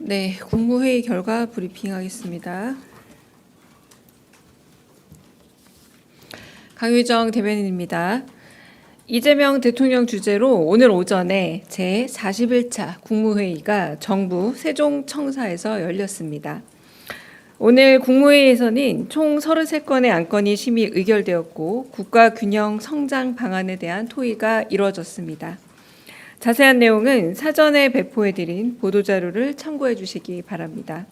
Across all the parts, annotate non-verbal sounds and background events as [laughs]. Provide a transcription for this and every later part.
네, 국무회의 결과 브리핑하겠습니다. 강유정 대변인입니다. 이재명 대통령 주재로 오늘 오전에 제 41차 국무회의가 정부 세종청사에서 열렸습니다. 오늘 국무회의에서는 총 33건의 안건이 심의 의결되었고 국가 균형 성장 방안에 대한 토의가 이뤄졌습니다. 자세한 내용은 사전에 배포해드린 보도자료를 참고해 주시기 바랍니다.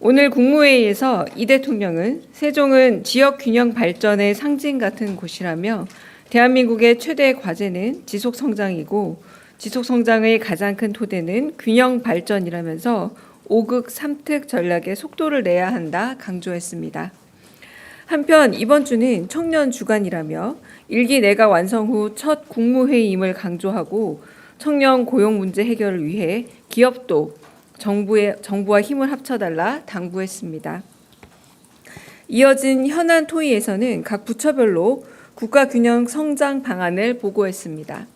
오늘 국무회의에서 이 대통령은 세종은 지역 균형 발전의 상징 같은 곳이라며 대한민국의 최대 과제는 지속 성장이고 지속 성장의 가장 큰 토대는 균형 발전이라면서 5극 3특 전략에 속도를 내야 한다 강조했습니다. 한편 이번 주는 청년 주간이라며 일기 내가 완성 후 첫 국무회의임을 강조하고 청년 고용 문제 해결을 위해 기업도 정부의 정부와 힘을 합쳐달라 당부했습니다. 이어진 현안 토의에서는 각 부처별로 국가 균형 성장 방안을 보고했습니다.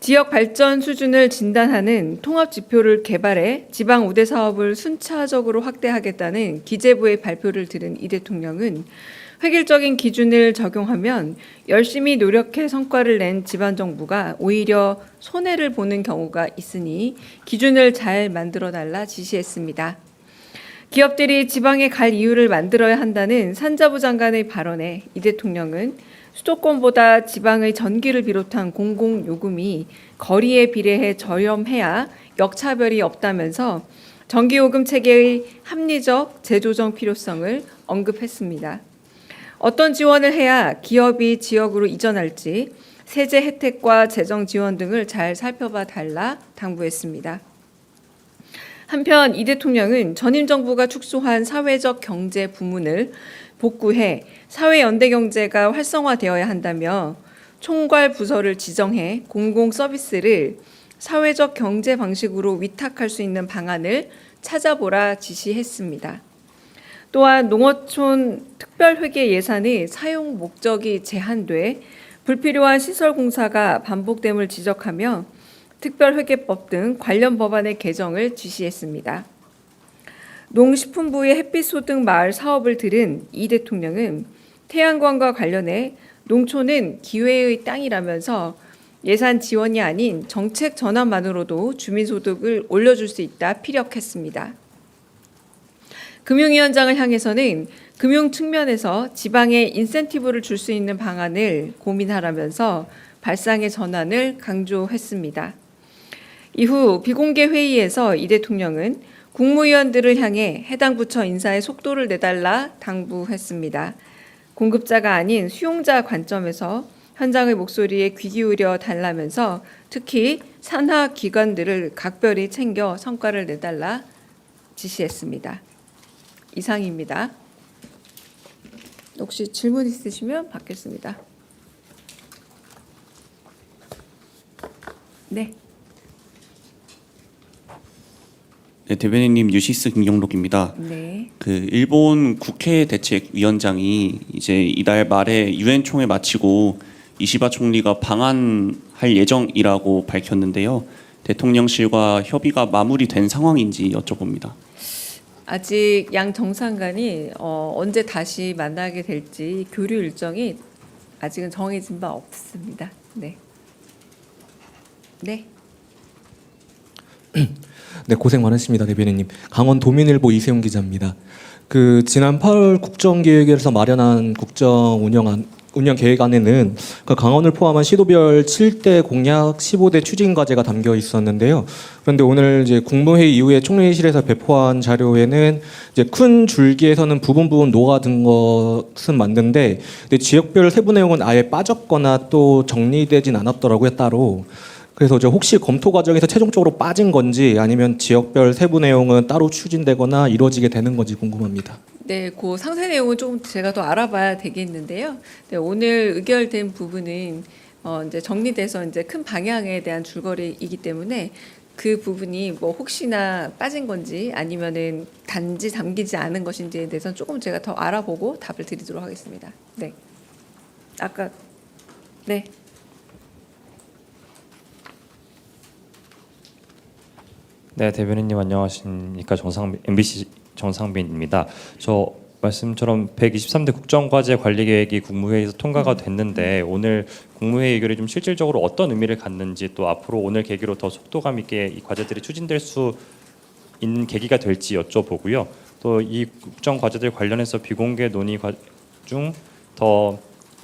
지역 발전 수준을 진단하는 통합 지표를 개발해 지방 우대 사업을 순차적으로 확대하겠다는 기재부의 발표를 들은 이 대통령은 획일적인 기준을 적용하면 열심히 노력해 성과를 낸 지방 정부가 오히려 손해를 보는 경우가 있으니 기준을 잘 만들어 달라 지시했습니다. 기업들이 지방에 갈 이유를 만들어야 한다는 산자부 장관의 발언에 이 대통령은 수도권보다 지방의 전기를 비롯한 공공 요금이 거리에 비례해 저렴해야 역차별이 없다면서 전기요금 체계의 합리적 재조정 필요성을 언급했습니다. 어떤 지원을 해야 기업이 지역으로 이전할지 세제 혜택과 재정 지원 등을 잘 살펴봐 달라 당부했습니다. 한편 이 대통령은 전임 정부가 축소한 사회적 경제 부문을 복구해 사회 연대 경제가 활성화되어야 한다며 총괄 부서를 지정해 공공 서비스를 사회적 경제 방식으로 위탁할 수 있는 방안을 찾아보라 지시했습니다. 또한 농어촌 특별회계 예산의 사용 목적이 제한돼 불필요한 시설 공사가 반복됨을 지적하며 특별회계법 등 관련 법안의 개정을 지시했습니다. 농식품부의 햇빛소득 마을 사업을 들은 이 대통령은 태양광과 관련해 농촌은 기회의 땅이라면서 예산 지원이 아닌 정책 전환만으로도 주민소득을 올려줄 수 있다 피력했습니다. 금융위원장을 향해서는 금융 측면에서 지방에 인센티브를 줄 수 있는 방안을 고민하라면서 발상의 전환을 강조했습니다. 이후 비공개 회의에서 이 대통령은 국무위원들을 향해 해당 부처 인사에 속도를 내달라 당부했습니다. 공급자가 아닌 수용자 관점에서 현장의 목소리에 귀 기울여 달라면서 특히 산하 기관들을 각별히 챙겨 성과를 내달라 지시했습니다. 이상입니다. 혹시 질문 있으시면 받겠습니다. 네. 네, 대변인님 유시스 김경록입니다. 네. 그 일본 국회 대책위원장이 이제 이달 말에 유엔 총회 마치고 이시바 총리가 방한할 예정이라고 밝혔는데요. 대통령실과 협의가 마무리된 상황인지 여쭤봅니다. 아직 양 정상간이 어, 언제 다시 만나게 될지 교류 일정이 아직은 정해진 바 없습니다. 네. 네. [clears throat] 네, 고생 많으십니다, 대변인님. 강원 도민일보 이세용 기자입니다. 그 지난 8월 국정기획에서 마련한 국정 운영안 운영 계획안에는 그 강원을 포함한 시도별 7대 공약 15대 추진 과제가 담겨 있었는데요. 그런데 오늘 이제 국무회의 이후에 총리실에서 배포한 자료에는 이제 큰 줄기에서는 부분 부분 녹아든 것은 맞는데 근데 지역별 세부 내용은 아예 빠졌거나 또 정리되진 않았더라고요, 따로. 그래서 저 혹시 검토 과정에서 최종적으로 빠진 건지 아니면 지역별 세부 내용은 따로 추진되거나 이루어지게 되는 건지 궁금합니다. 네, 그 상세 내용은 조금 제가 더 알아봐야 되겠는데요. 네, 오늘 의결된 부분은 어, 이제 정리돼서 이제 큰 방향에 대한 줄거리이기 때문에 그 부분이 뭐 혹시나 빠진 건지 아니면은 단지 담기지 않은 것인지에 대해서는 조금 제가 더 알아보고 답을 드리도록 하겠습니다. 네. 아까 네. 네, 대변인님 안녕하십니까 정상 MBC 정상빈입니다. 저 말씀처럼 123대 국정과제 관리 계획이 국무회의에서 통과가 됐는데 오늘 국무회의 의결이 좀 실질적으로 어떤 의미를 갖는지 또 앞으로 오늘 계기로 더 속도감 있게 이 과제들이 추진될 수 있는 계기가 될지 여쭤보고요. 또 이 국정 과제들 관련해서 비공개 논의 중 더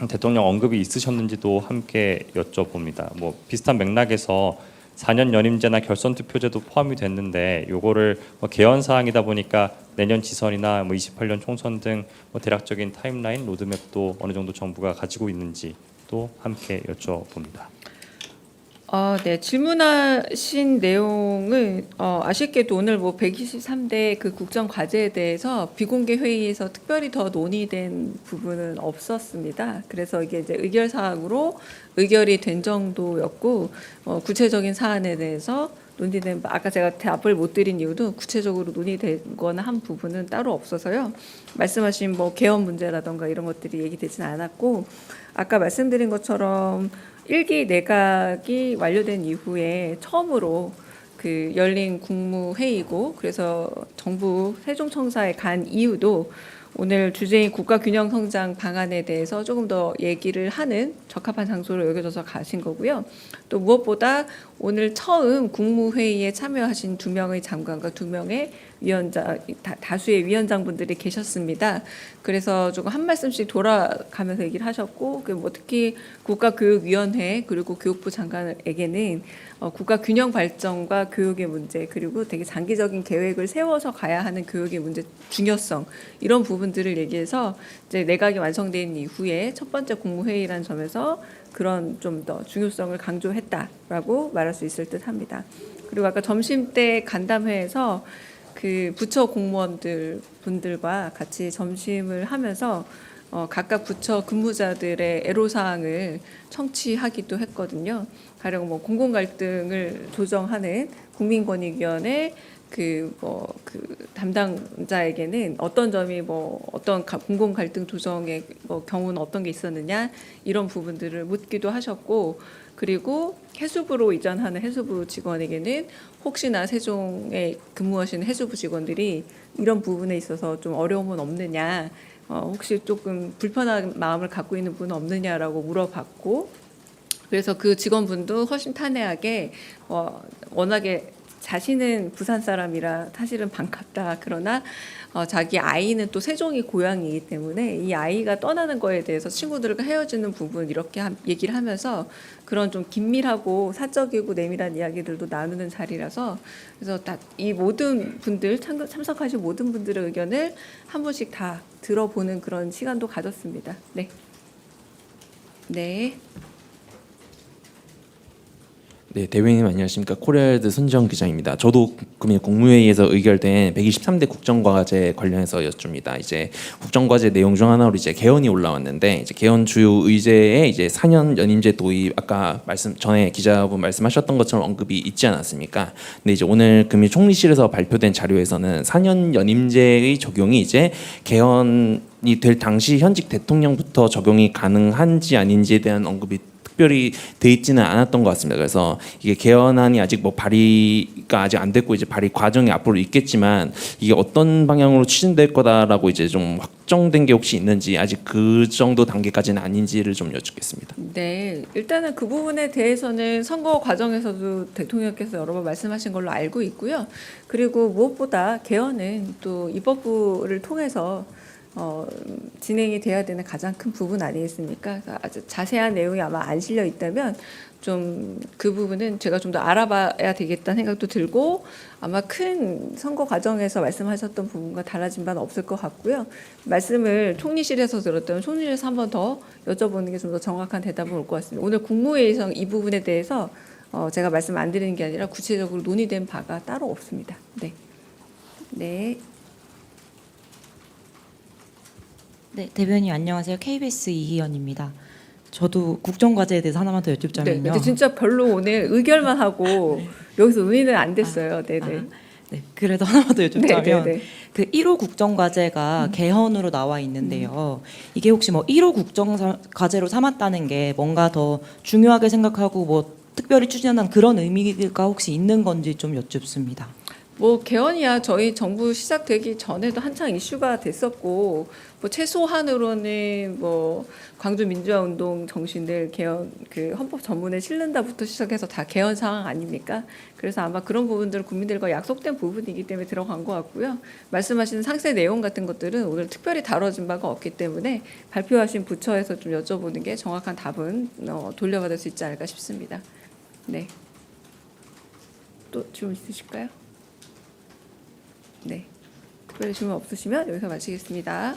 대통령 언급이 있으셨는지도 함께 여쭤봅니다. 뭐 비슷한 맥락에서 4년 연임제나 결선 투표제도 포함이 됐는데 요거를 뭐 개헌 사항이다 보니까 내년 지선이나 뭐 28년 총선 등 뭐 대략적인 타임라인 로드맵도 어느 정도 정부가 가지고 있는지 또 함께 여쭤봅니다. 아, 네. 질문하신 내용은 어, 아쉽게도 오늘 뭐 123대 그 국정 과제에 대해서 비공개 회의에서 특별히 더 논의된 부분은 없었습니다. 그래서 이게 이제 의결 사항으로 의결이 된 정도였고 어, 구체적인 사안에 대해서 논의된 바- 아까 제가 답을 못 드린 이유도 구체적으로 논의되거나 한 부분은 따로 없어서요. 말씀하신 뭐 개헌 문제라던가 이런 것들이 얘기되진 않았고 아까 말씀드린 것처럼 일기 내각이 완료된 이후에 처음으로 그 열린 국무회의고 그래서 정부 세종청사에 간 이유도 오늘 주제인 국가균형 성장 방안에 대해서 조금 더 얘기를 하는 적합한 장소로 여겨져서 가신 거고요. 또 무엇보다 오늘 처음 국무회의에 참여하신 두 명의 장관과 두 명의 위원장 다, 다수의 위원장분들이 계셨습니다. 그래서 조금 한 말씀씩 돌아가면서 얘기를 하셨고 그뭐 특히 국가교육위원회 그리고 교육부 장관에게는 어, 국가 균형 발전과 교육의 문제 그리고 되게 장기적인 계획을 세워서 가야 하는 교육의 문제 중요성 이런 부분 들을 얘기해서 이제 내각이 완성된 이후에 첫 번째 국무회의라는 점에서 그런 좀 더 중요성을 강조했다라고 말할 수 있을 듯 합니다. 그리고 아까 점심 때 간담회에서 그 부처 공무원들 분들과 같이 점심을 하면서 어, 각각 부처 근무자들의 애로사항을 청취하기도 했거든요. 가령 뭐 공공 갈등을 조정하는 국민권익위원회 그 뭐 그 담당자에게는 어떤 점이 뭐 어떤 가- 공공 갈등 조정의 뭐 경우는 어떤 게 있었느냐 이런 부분들을 묻기도 하셨고 그리고 해수부로 이전하는 해수부 직원에게는 혹시나 세종에 근무하시는 해수부 직원들이 이런 부분에 있어서 좀 어려움은 없느냐 어, 혹시 조금 불편한 마음을 갖고 있는 분은 없느냐라고 물어봤고 그래서 그 직원분도 훨씬 탄회하게 어, 워낙에 자신은 부산 사람이라 사실은 반갑다 그러나 어, 자기 아이는 또 세종이 고향이기 때문에 이 아이가 떠나는 거에 대해서 친구들과 헤어지는 부분 이렇게 함- 얘기를 하면서 그런 좀 긴밀하고 사적이고 내밀한 이야기들도 나누는 자리라서 그래서 다 이 모든 분들 참, 참석하신 모든 분들의 의견을 한 번씩 다 들어보는 그런 시간도 가졌습니다. 네. 네. 네, 대변인님 안녕하십니까. 코리아드 손정 기자입니다. 저도 금일 국무회의에서 의결된 123대 국정과제 관련해서 여쭙니다. 이제 국정과제 내용 중 하나로 이제 개헌이 올라왔는데 이제 개헌 주요 의제에 이제 4년 연임제 도입 아까 말씀 전에 기자분 말씀하셨던 것처럼 언급이 있지 않았습니까? 근데 이제 오늘 금일 총리실에서 발표된 자료에서는 4년 연임제의 적용이 이제 개헌 이 될 당시 현직 대통령부터 적용이 가능한지 아닌지에 대한 언급이 특별히 돼 있지는 않았던 것 같습니다. 그래서 이게 개헌안이 아직 뭐 발의가 아직 안 됐고 이제 발의 과정이 앞으로 있겠지만 이게 어떤 방향으로 추진될 거다라고 이제 좀 확정된 게 혹시 있는지 아직 그 정도 단계까지는 아닌지를 좀 여쭙겠습니다. 네, 일단은 그 부분에 대해서는 선거 과정에서도 대통령께서 여러 번 말씀하신 걸로 알고 있고요. 그리고 무엇보다 개헌은 또 입법부를 통해서 어, 진행이 돼야 되는 가장 큰 부분 아니겠습니까? 아주 자세한 내용이 아마 안 실려 있다면 좀 그 부분은 제가 좀 더 알아봐야 되겠다는 생각도 들고 아마 큰 선거 과정에서 말씀하셨던 부분과 달라진 바는 없을 것 같고요. 말씀을 총리실에서 들었다면 총리실에서 한 번 더 여쭤보는 게 좀 더 정확한 대답은 올 것 같습니다. 오늘 국무회의에서 이 부분에 대해서 어, 제가 말씀 안 드리는 게 아니라 구체적으로 논의된 바가 따로 없습니다. 네. 네. 네, 대변인 안녕하세요. KBS 이희연입니다. 저도 국정과제에 대해서 하나만 더 네. 여쭙자면요. 근데 진짜 별로 오늘 의결만 하고 [laughs] 여기서 논의는 안 됐어요. 네, 네. 네, 그래도 하나만 더 네, 여쭙자면 네, 네. 그 1호 국정과제가 개헌으로 나와 있는데요. 이게 혹시 뭐 1호 국정과제로 삼았다는 게 뭔가 더 중요하게 생각하고 뭐 특별히 추진한다는 그런 의미가 혹시 있는 건지 좀 여쭙습니다. 뭐 개헌이야 저희 정부 시작되기 전에도 한창 이슈가 됐었고 뭐 최소한으로는 뭐 광주 민주화 운동 정신을 개헌 그 헌법 전문에 실른다부터 시작해서 다 개헌 상황 아닙니까? 그래서 아마 그런 부분들은 국민들과 약속된 부분이기 때문에 들어간 것 같고요. 말씀하시는 상세 내용 같은 것들은 오늘 특별히 다뤄진 바가 없기 때문에 발표하신 부처에서 좀 여쭤보는 게 정확한 답은 어, 돌려받을 수 있지 않을까 싶습니다. 네. 또 질문 있으실까요? 네. 특별히 질문 없으시면 여기서 마치겠습니다.